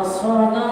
الصلاة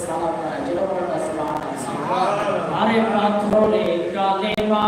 সালাম যেরকম আরে পাথরে কালেমা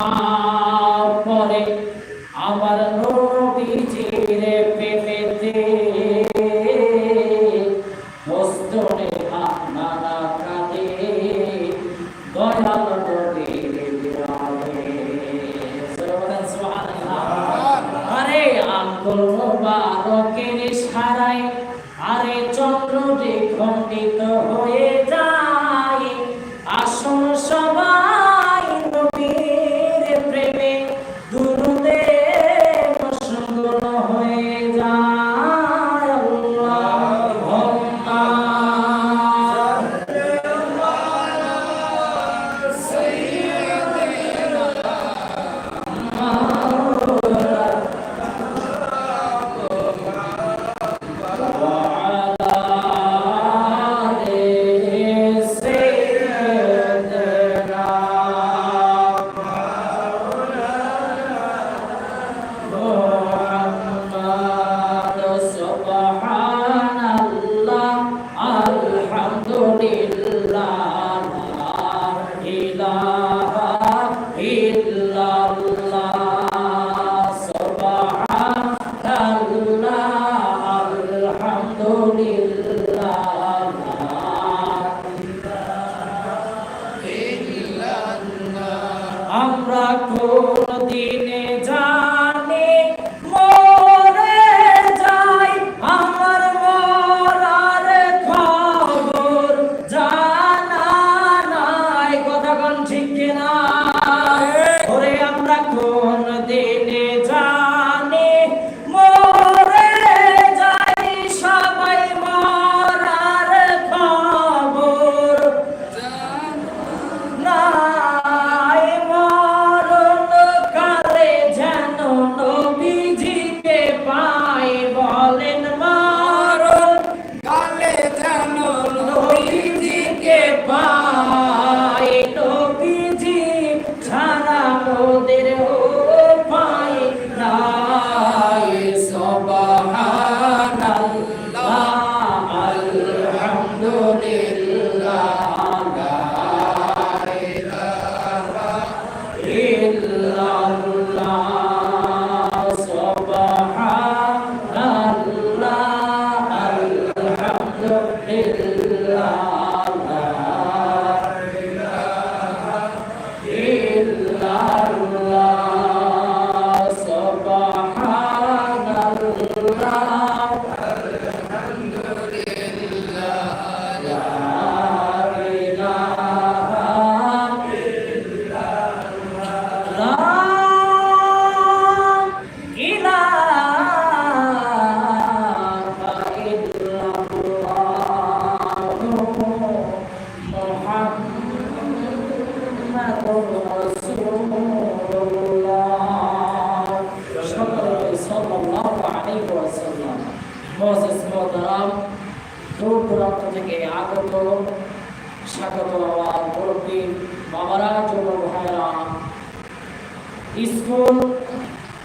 স্কুল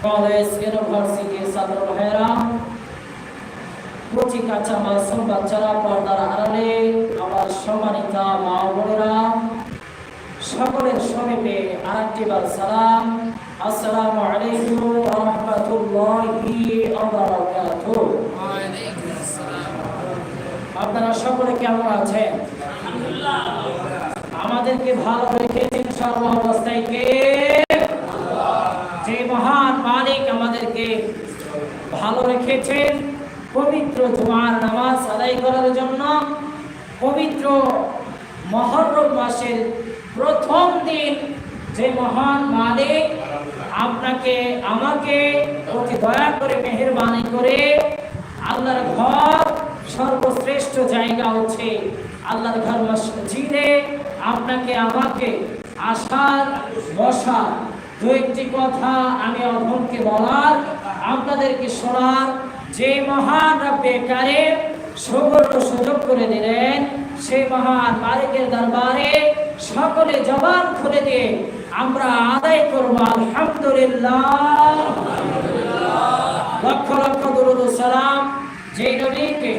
কলেজ ইউনিভার্সিটি ছাত্র ভাইরা কচি কাঁচা মাসুম বাচ্চারা পর্দার আড়ালে আমার সম্মানিত মা বোনেরা সকলের সমীপে আরেকটি বার সালাম। আসসালামু আলাইকুম রাহমাতুল্লাহি আপনারা সকলে কেমন আছেন? আমাদেরকে ভালো রেখেছেন সর্ব অবস্থায় কে যে মহান মালিক আমাদেরকে ভালো রেখেছেন। পবিত্র জুমার নামাজ আদায় করার জন্য পবিত্র মহরম মাসের প্রথম দিন যে মহান মালিক আপনাকে, আমাকে অতি দয়া করে, মেহেরবানি করে আল্লাহর ঘর সর্বশ্রেষ্ঠ জায়গা হচ্ছে আল্লাহর ঘর মসজিদে আপনাকে, আমাকে আসার, বসার। দু একটি কথা আমি অধমকে বলার আপনাদেরকে শোনার যে মহান রব্বে সুবর্ণ সুযোগ করে দিলেন, সেই মহান মালিকের দরবারে সকলে জবান খুলে দিয়ে আমরা আদায় করব, আলহামদুলিল্লাহ। লক্ষ লক্ষ দুরুদ সালাম যে নবীকে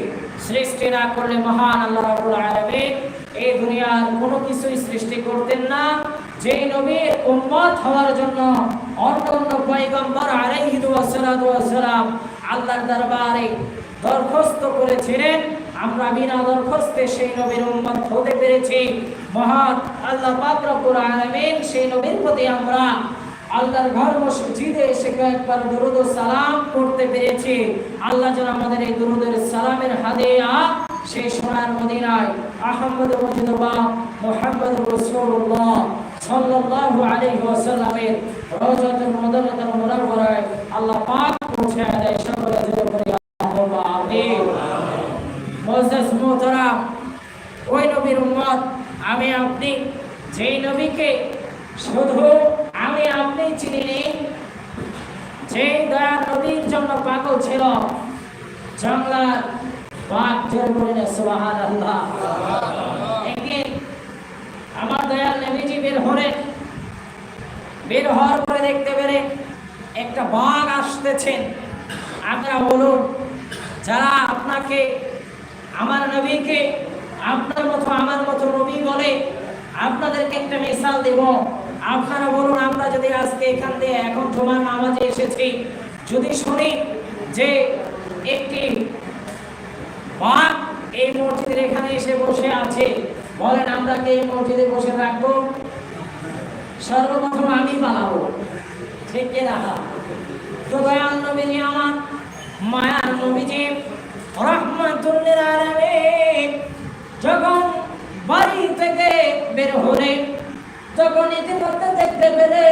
সৃষ্টি না করলে মহান আল্লাহ রাব্বুল আলামিন এই দুনিয়ার কোনো কিছুই সৃষ্টি করতেন না। যে নবীর উম্মত হওয়ার জন্য অন্য অন্য পয়গম্বর আলাইহি আল্লাহর দরবারে দরখাস্ত করেছিলেন। আমরা বিনা দরখাস্তে সেই নবীর উম্মত হতে পেরেছি। মহান আল্লাহ পাক রব্বুল সেই নবীর প্রতি আমরা আল্লাহর ঘর মসজিদে এসে কয়েকবার দুরুদ সালাম করতে পেরেছি। আল্লাহ যেন আমাদের এই দুরুদের সালামের হাদিয়া সেই সোনার মদিনায় আহমদ মুজিদুল্লাহ মুহাম্মদ রাসূলুল্লাহ সাল্লাল্লাহু আলাইহি ওয়াসাল্লামের রওজাতুল মুদাল্লাতুল মুনাওয়ারায় আল্লাহ পাক পৌঁছে দেয় সকলে জোরে করে আল্লাহুম্মা আমিন। মুআজ্জাজ মুহতারাম, ওই নবীর উম্মত, আমি আপনি, যেই নবীকে শুধু আমি আপনি চিনি নেই যে দয়া নবীর জন্য পাগল ছিল জঙ্গলার বাঘ জোর করে সুবাহান আল্লাহ একদিন আমার দয়াল নবীজি বের হলে, বের হওয়ার পরে দেখতে পেরে একটা বাঘ আসতেছেন। আপনারা বলুন, যারা আপনাকে, আমার নবীকে, আপনার মতো, আমার মতো নবী বলে, আপনাদেরকে একটা মিশাল দেব। আপনারা বলুন, আমরা যদি আজকে এখান দিয়ে এখন তোমার নামাজে এসেছি, যদি শুনি যে একটি বাঘ এই মসজিদের এখানে এসে বসে আছে বলেন, আমরা কি? মসজিদে বসে রাখব সর্বপ্রথম আমি পালাবো। ঠিক কিনা তো দয়াল নবীজি আমার, মায়ার নবীজি রহমাতুল্লিল আলামিন যখন বাড়ি থেকে বের হলে তখন ইতিমধ্যে দেখতে পেলে,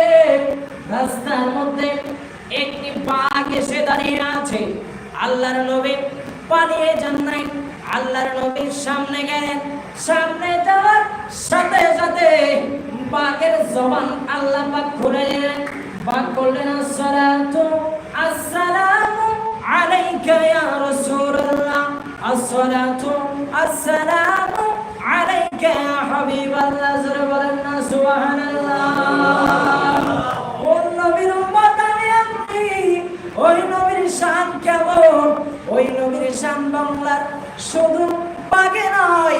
রাস্তার মধ্যে একটি বাঘ এসে দাঁড়িয়ে আছে। আল্লাহর নবী পালিয়ে যান নাই। আল্লাহর নবীর সামনে গেলেন। সামনে যাওয়ার সাথে সাথে বাঘের জবান আল্লাহ পাক খুলে বাঘ বললেন, আসসালাতু আসসালামু আলাইকা ইয়া রাসূলুল্লাহ। আসসালাতু আসসালামু আলাইকা ইয়া হাবিবাল্লাহ। জোরে বলেন না, সুবহানাল্লাহ। ওই নবীর উম্মত আপনি ওই নবীর শান কেমন? ওই নবীর শান বাংলার শুধু পাগে নয়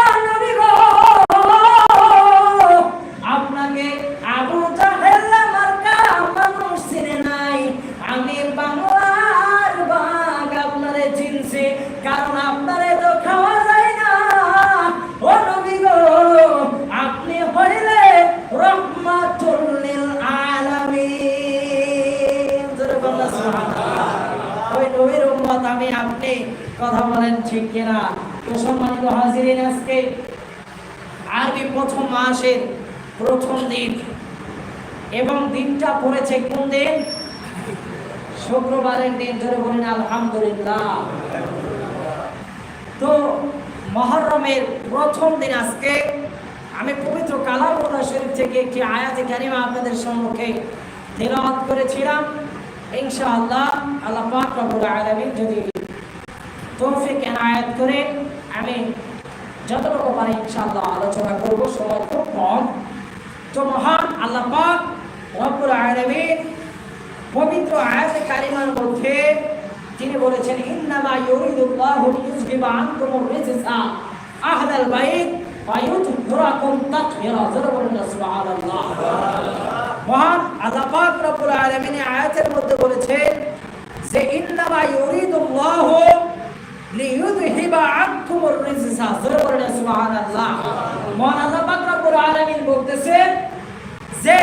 কিনা। তো সম্মানিত হাজিরিন, আজকে আরবি প্রথম মাসের প্রথম দিন। এবং দিনটা পড়েছে কোন দিন? শুক্রবারের দিন ধরে বলেন আলহামদুলিল্লাহ। তো মহরমের প্রথম দিন আজকে আমি পবিত্র কালামুল্লাহ শরীফ থেকে একটি আয়াতে কারিমা আপনাদের সম্মুখে তেলাওয়াত করেছিলাম। ইনশাআল্লাহ, আল্লাহ পাক যদি তৌফিক এনায়েত করে আমি যতটুকু পারি ইনশাআল্লাহ আলোচনা করব সময় খুব কম তো মহান আল্লাহ পাক রব্বুল আলামিন পবিত্র আয়াতে কারিমার মধ্যে তিনি বলেছেন, ইন্নামা ইউরিদুল্লাহু লিইয়ুযহিবা আনকুমুর রিজসা আহলাল বাইত ওয়া ইউতহিরাকুম তাতহিরা না, সুবহানাল্লাহ। মহান আল্লাহ পাক রব্বুল আলামিন আয়াতের মধ্যে বলেছেন যে, ইন্নামা ইউরিদুল্লাহু যে,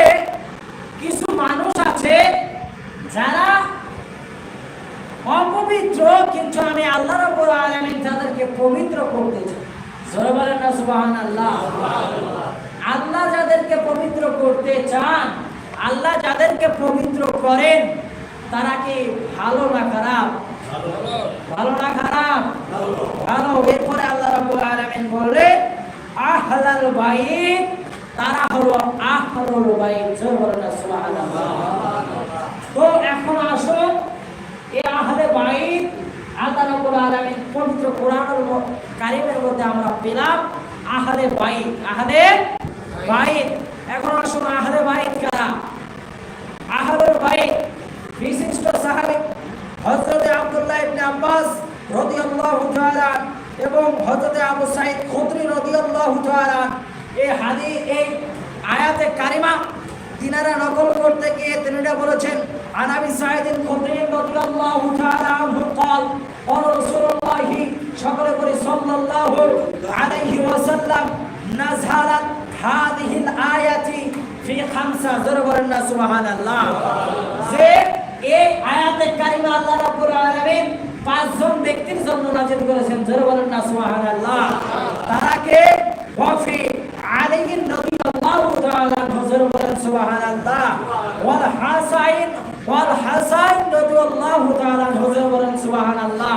কিছু মানুষ আছে যারা অপবিত্র, কিন্তু আমি আল্লাহ রাব্বুল আলামিন তাদেরকে পবিত্র করতে চাই। সুবহানাল্লাহ। আল্লাহ যাদেরকে পবিত্র করতে চান, আল্লাহ যাদেরকে পবিত্র করেন, তারা কি ভালো না খারাপ? ভালো না ভালো এরপরে আল্লাহ রাব্বুল আলামিন বললেন আহলাল বাইত, তারা হলো আহলুল বাইত। জোরে বলেন সুবহানাল্লাহ। তো এখন আসুন এই আহলে বাইত, আল্লাহ রাব্বুল আলামিন পবিত্র কোরআনুল কারীমের মধ্যে আমরা পেলাম আহলে বাইত। আহলে বাইত। এখন আসুন আহলে বাইত কারা? আহলুল বাইত, বিশিষ্ট সাহাবী হযরত আব্দুল্লাহ ইবনে আব্বাস রাদিয়াল্লাহু তাআলা এবং হযরত আবু সাঈদ খুদরি রাদিয়াল্লাহু তাআলা এই হাদিস এই আয়াতে কারিমা তিনারা নকল করতে গিয়ে তিনিরা বলেছেন আনাবি সাইদিন খুদরি রাদিয়াল্লাহু তাআলা আনহু قال قال رسول الله সকলে করে সাল্লাল্লাহু আলাইহি ওয়াসাল্লাম নাযহারাত হাদিহিল আয়াতি ফি খামসা জোরে বলেন না সুবহানাল্লাহ যে এই আয়াতে কারিমা আল্লাহ রাব্বুল আলামিন পাঁচজন ব্যক্তির জন্য নাযিল করেছেন। জোরে বলেন না, সুবহানাল্লাহ। তারা কে? ওয়াফি আলাইহি নবী আল্লাহু তাআলা জোরে বলেন, সুবহানাল্লাহ। ওয়াল হাসাইন ওয়াল হাসাইন রাদিয়াল্লাহু তাআলা জোরে বলেন, সুবহানাল্লাহ।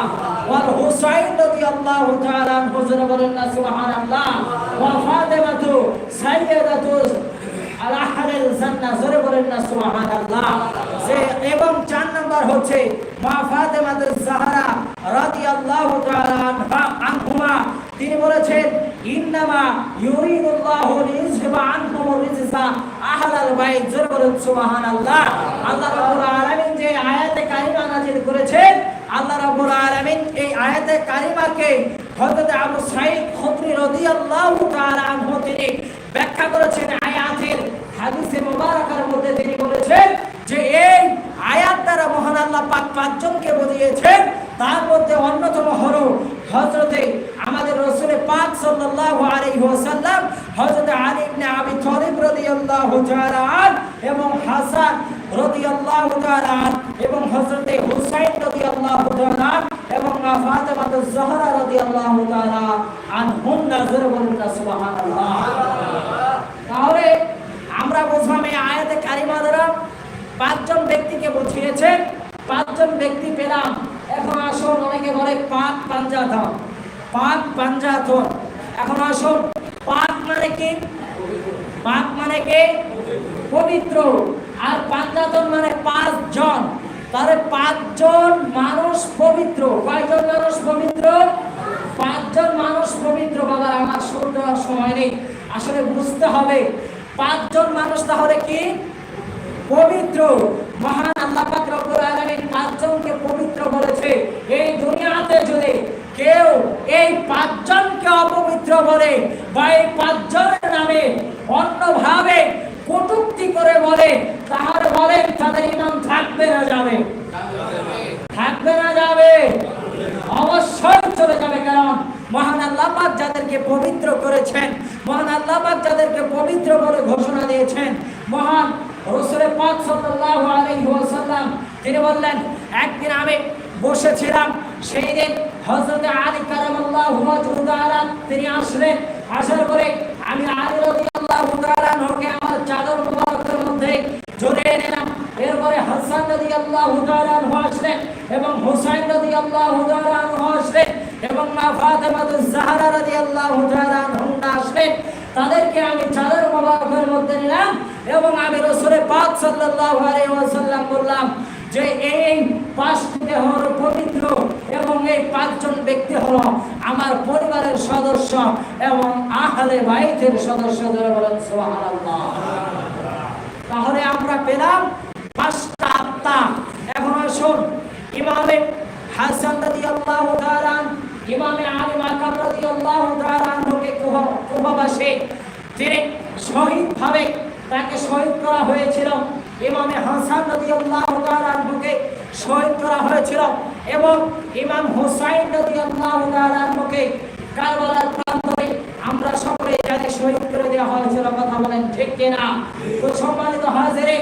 ওয়াল হুসাইন রাদিয়াল্লাহু তাআলা জোরে বলেন না, সুবহানাল্লাহ। ওয়া ফাতিমাতু সাইয়্যিদাতু আলাহারের জান্নাহ। জোরে বলেন না, সুবহানাল্লাহ। এবং চার নম্বর হচ্ছে মা ফাতেমাতুজ জাহরা রাদিয়াল্লাহু তাআলা আনহা, আনহুমা। তিনি বলেছেন, ইন্নামা ইউরিদুল্লাহু লিইযহিবা আনকুম রিজসা আহলাল বাইত। জোরে বলেন, সুবহানাল্লাহ। আল্লাহ রাব্বুল আলামিন যে আয়াতে কারিমা নাযিল করেছেন, আল্লাহ রাব্বুল আলামিন এই আয়াতে কারিমাকে হযরত আবু সাঈদ খুদরি রাদিয়াল্লাহু তাআলা আনহু তিনি ব্যাখ্যা করেছেন আয়াতের হাদিসে মুবারাকার মধ্যে তিনি বলেছেন আয়াত দ্বারা মহান আল্লাহ পাক পাঁচজনকে বুঝিয়েছেন তার মধ্যে অন্যতম হলো হযরতে আমাদের রাসূল পাক ওয়াসাল্লাম, হযরত আলী ইবনে আবি তালিব রাদিয়াল্লাহু তাআলা এবং হাসান রাদিয়াল্লাহু তাআলা এবং হযরতে হুসাইন রাদিয়াল্লাহু তাআলা এবং মা ফাতেমাতুজ জাহরা রাদিয়াল্লাহু তাআলা বলুন সুবহানাল্লাহ। তাহলে আমরা বুঝলাম এই আয়াতে কারিমা দ্বারা পাঁচজন ব্যক্তিকে বুঝিয়েছে, পাঁচজন ব্যক্তি পেলাম। এখন আসুন, অনেকে বলে পাক পাঞ্জাতন পাক পাঞ্জাতন এখন আসুন পাক মানে কি? পাক মানে কি? পবিত্র। আর পাঞ্জাতন মানে পাঁচজন। তাহলে পাঁচজন মানুষ পবিত্র। কয়জন মানুষ পবিত্র? পাঁচজন মানুষ পবিত্র, বাবা, আমার সুর দেওয়ার সময় নেই। আসলে বুঝতে হবে, পাঁচজন মানুষ তাহলে কি? পবিত্র, মহান আল্লাহ পাঁচজনকে পবিত্র বলেছে। এই দুনিয়াতে যদি কেউ এই পাঁচজনকে অপবিত্র বলে বা এই পাঁচজনের নামে অন্যভাবে কটূক্তি করে বলে, তাহলে বলেন তাদের ইমান থাকবে না যাবে। থাকবে না যাবে। অবশ্যই চলে যাবে, কারণ মহান আল্লাহ পাক যাদেরকে পবিত্র করেছেন, মহান আল্লাহ পাক যাদেরকে পবিত্র বলে ঘোষণা দিয়েছেন, মহান রসুল পাক সাল্লাল্লাহু আলাইহি ওয়াসাল্লাম, তিনি বললেন, একদিন আমি বসেছিলাম, সেই দিন হযরত আলী কারামাল্লাহু তিনি আসলেন, আসার পরে আমি আলী তাআলা আনহুকে আমার চাদর মুবারকের মধ্যে জড়িয়ে নিলাম। এরপরে হাসান রাদিয়াল্লাহু তাআলা আনহু আসলেন এবং হুসাইন রাদিয়াল্লাহু তাআলা আনহু আসলেন। এবং মা ফাতেমাতুজ জাহরা রাদিয়াল্লাহু তাআলা আনহা আসলেন তাদেরকে আমি চাদর মোবারকের মধ্যে নিলাম এবং আমি রসুল পাক সাল্লাল্লাহু আলাইহি ওয়াসাল্লাম বললাম যে এই পাঁচটি দেহ পবিত্র এবং এই পাঁচজন ব্যক্তি হলো আমার পরিবারের সদস্য এবং আহলে বাইতের সদস্য যারা বলেন সুবহানাল্লাহ। তাহলে আমরা পেলাম পাঁচটা আত্মা। এখন আসুন ইমামে হাসান রাদিয়াল্লাহু তাআলা ইমামে আলী মাকাম রাদিয়াল্লাহু তাআলা আনহুকে কুফাবাসে তিনি শহীদ ভাবে তাকে শহীদ করা হয়েছিল, ইমামে হাসান রাদিয়াল্লাহু তাআলা আনহুকে শহীদ করা হয়েছিল এবং ইমাম হুসাইন রাদিয়াল্লাহু তাআলা আনহুকে কারবালার প্রান্তরে আমরা সকলে জানি শহীদ করে দেওয়া হয়েছিল, কথা বলেন ঠিক কিনা? তো সম্মানিত হাজিরে,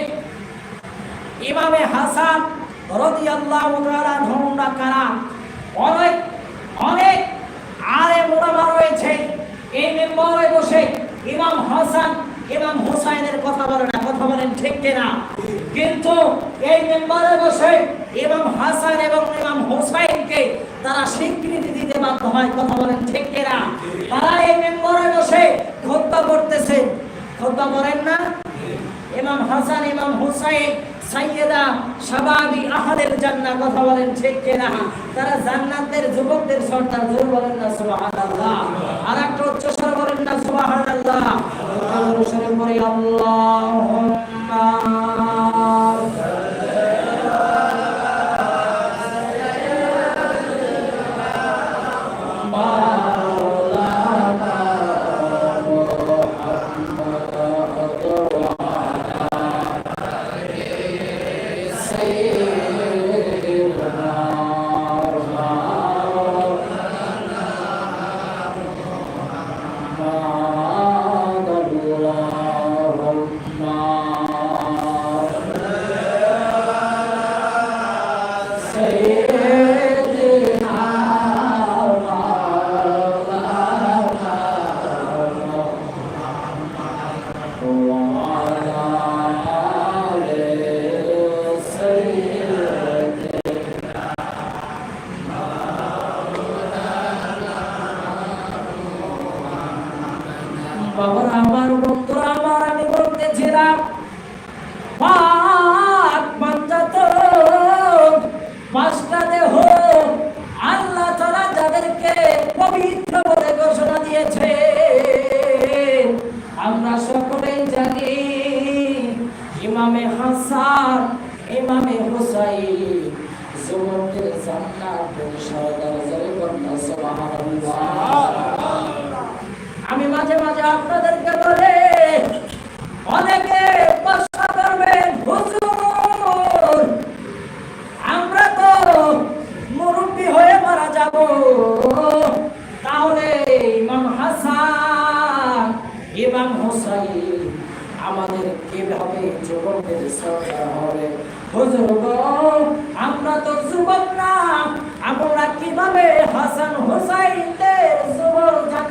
ইমামে হাসান রাদিয়াল্লাহু তাআলা আনহুরা কারা? অনেক অনেক আরে মোলামা রয়েছে। এই মেম্বারে বসে ইমাম হাসান, ইমাম হুসাইনের কথা বলে না, কথা বলেন ঠিক কিনা? কিন্তু এই মেম্বারে বসে ইমাম হাসান এবং ইমাম হুসাইনকে তারা স্বীকৃতি দিতে বাধ্য হয়, কথা বলেন ঠিক কিনা? তারা এই মেম্বারে বসে খোদ্া করতেছে। খোদ্া করেন না ইমাম হাসান, ইমাম হুসাইন, সাইয়েদা শাবাবি আহাদের জান্নাত কথা বলেন ঠিক কিনা? তারা জান্নাতের যুবকদের সর্দার জোর বলেন না, সুবহানাল্লাহ। আর একটা উচ্চ স্বর বলেন না, সুবহানাল্লাহ। আল্লাহ। আল্লাহুম্মা বাবার আমার বন্ধুরা আমার আমি বলতেছিলাম পাঁচটা দেহ আল্লাহ তারা যাদেরকে পবিত্র ঘোষণা দিয়েছে আমরা সকলেই জানি, ইমামে হাসান, ইমামে হুসাইন, যুবকদের জান্নাতের সর্দার জয় কন্যা সুবহানাল্লাহ। মাঝে মাঝে আপনাদেরকে বলে, অনেকে আমরা তো মুরব্বী হয়ে মারা যাব। তাহলে ইমাম হাসান, ইমাম আমাদের কীভাবে যুবকের সরকার হবে? আমরা তো যুবক না, আমরা কীভাবে হাসান হোসাইনদের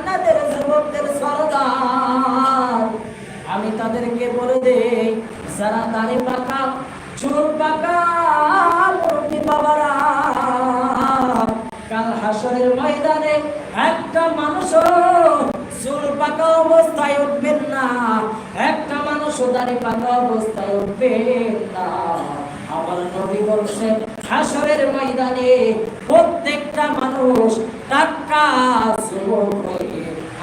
জান্নাতের যুবকদের সরদার। আমি তাদেরকে বলে দেই, যারা দাড়ি পাকা, চুল পাকা বাবারা, কাল হাসরের ময়দানে একটা মানুষ চুল পাকা অবস্থায় উঠবেন না। একটা মানুষ দাড়ি পাকা অবস্থায় উঠবেন না। আমার নবী বলছেন, হাসরের ময়দানে প্রত্যেকটা মানুষ টাটকা যুবক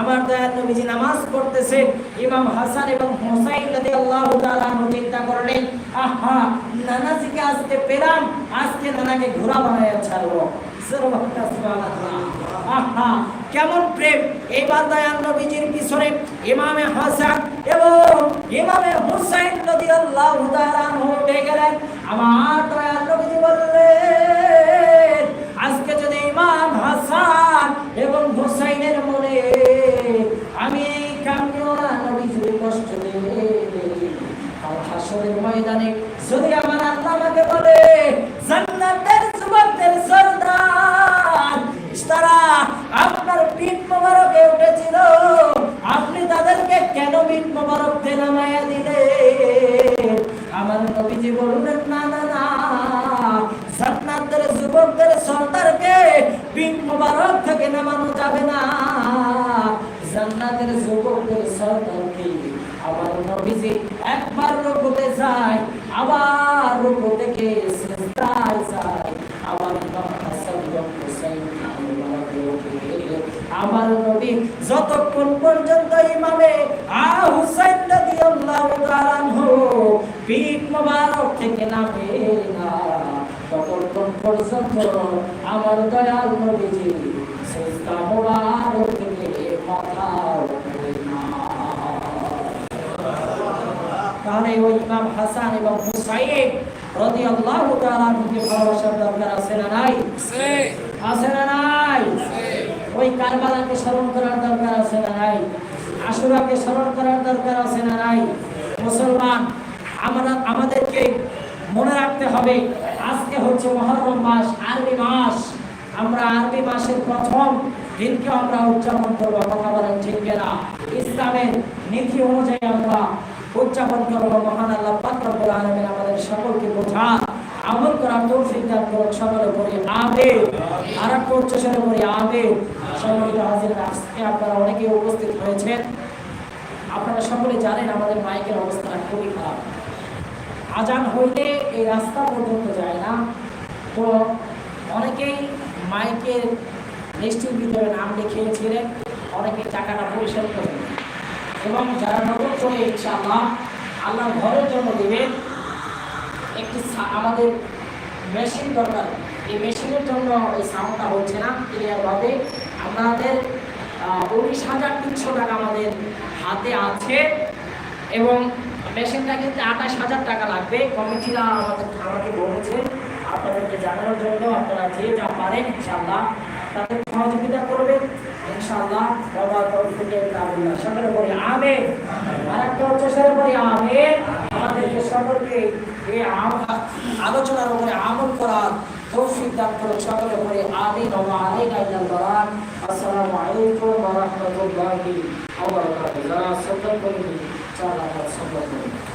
আমার দয়াল নবীজি নামাজ পড়তেছেন ইমাম হাসান এবং হুসাইন রাদিয়াল্লাহু তাআলা আনহু চিন্তা করলেন, আহা, নানাজিকে আজকে পেলাম, আজকে নানাকে ঘোড়া বানায় ছাড়বো। আহা, কেমন প্রেম। এইবার দয়াল নবীজির পিছনে ইমামে হাসান এবং ইমামে হুসাইন রাদিয়াল্লাহু তাআলা আনহু উঠে গেলেন। আমার দয়াল নবীজি বললেন, আজকে যদি ইমাম হাসান এবং হুসাইনের মনে আমি এই কামনা নবী যদি কষ্ট দেবে আর হাসরের ময়দানে যদি আমার আল্লাহ আমাকে বলে, জান্নাতের যুবকদের সর্দার, তারা আপনার পিঠ মোবারকে উঠেছিল, আপনি তাদেরকে কেন পিঠ মোবারক নামাইয়া দিলেন? আমার নবীজি বললেন, না না না, জান্নাতের যুবকদের সর্দারকে পিঠ মোবারক থেকে নামানো যাবে না। জান্নাতের যুবকদের সর্দারকে আমার নবীজি একবার রুকুতে যায় আবার থেকে যায় আমার নবী যতক্ষণ পর্যন্ত ইমামে আ হুসাইন তাআলা থেকে নামে না, ততক্ষণ পর্যন্ত আমার দয়াল নবীজি সিজদা মোবারক থেকে মাথা উঠাবে না তাহলে ওই ইমাম হাসান এবং হুসাইন ভালোবাসার দরকার আছে না নাই? আছে। না নাই? ওই কারবালাকে স্মরণ করার দরকার আছে না নাই? আশুরাকে স্মরণ করার দরকার আছে না নাই? মুসলমান আমরা আমাদেরকে মনে রাখতে হবে আজকে হচ্ছে মহরম মাস আরবি মাস। আমরা আরবি মাসের প্রথম দিনকে আমরা উদযাপন করব কথা বলেন ঠিক না ইসলামের নীতি অনুযায়ী আমরা উদযাপন করব, মহান আল্লাহ, পাক রব্বুল আলামিন আমাদের সকলকে বোঝা আমল করার তৌফিক দান করুন সকলে পড়ি আমিন। আর একটা উচ্চস্বরে পড়ি আমিন। সম্মানিত হাজির, আজকে আপনারা অনেকে উপস্থিত হয়েছেন। আপনারা সকলে জানেন আমাদের মাইকের অবস্থা খুবই খারাপ। আজান হইলে এই রাস্তা পর্যন্ত যায় না। তো অনেকেই মাইকের লিস্টের ভিতরে নাম লিখিয়েছিলেন অনেকে টাকাটা পরিশোধ করেন। এবং যারা নতুন করে ইনশাআল্লাহ আল্লাহর ঘরের জন্য দেবেন, একটি আমাদের মেশিন দরকার। এই মেশিনের জন্য এই সাউন্ডটা হচ্ছে না ক্লিয়ারভাবে আমাদের উনিশ হাজার তিনশো টাকা আমাদের হাতে আছে এবং মেশিনটা কিন্তু আঠাশ হাজার টাকা লাগবে। কমিটিরা আমাদের আমাকে বলেছে, আপনাদেরকে জানানোর জন্য আপনারা যে যা পারেন, ইনশাআল্লাহ। তাদের সহযোগিতা করবেন। ইনশাআল্লাহ বাবা তৌফিকের কাবুল্লাহ সকলে বলি আমিন। আর একটা হচ্ছে সরে বলি আমিন। আমাদেরকে সকলকে এই আম- আলোচনার উপরে আমল করার তৌফিক দান করো সকলে বলি আমিন ওয়া আলাইকা ইল্লাল বারাক। আসসালামু আলাইকুম ওয়া রাহমাতুল্লাহি ওয়া বারাকাতুহু। যারা সফর করবেন রাকাত সফর করবেন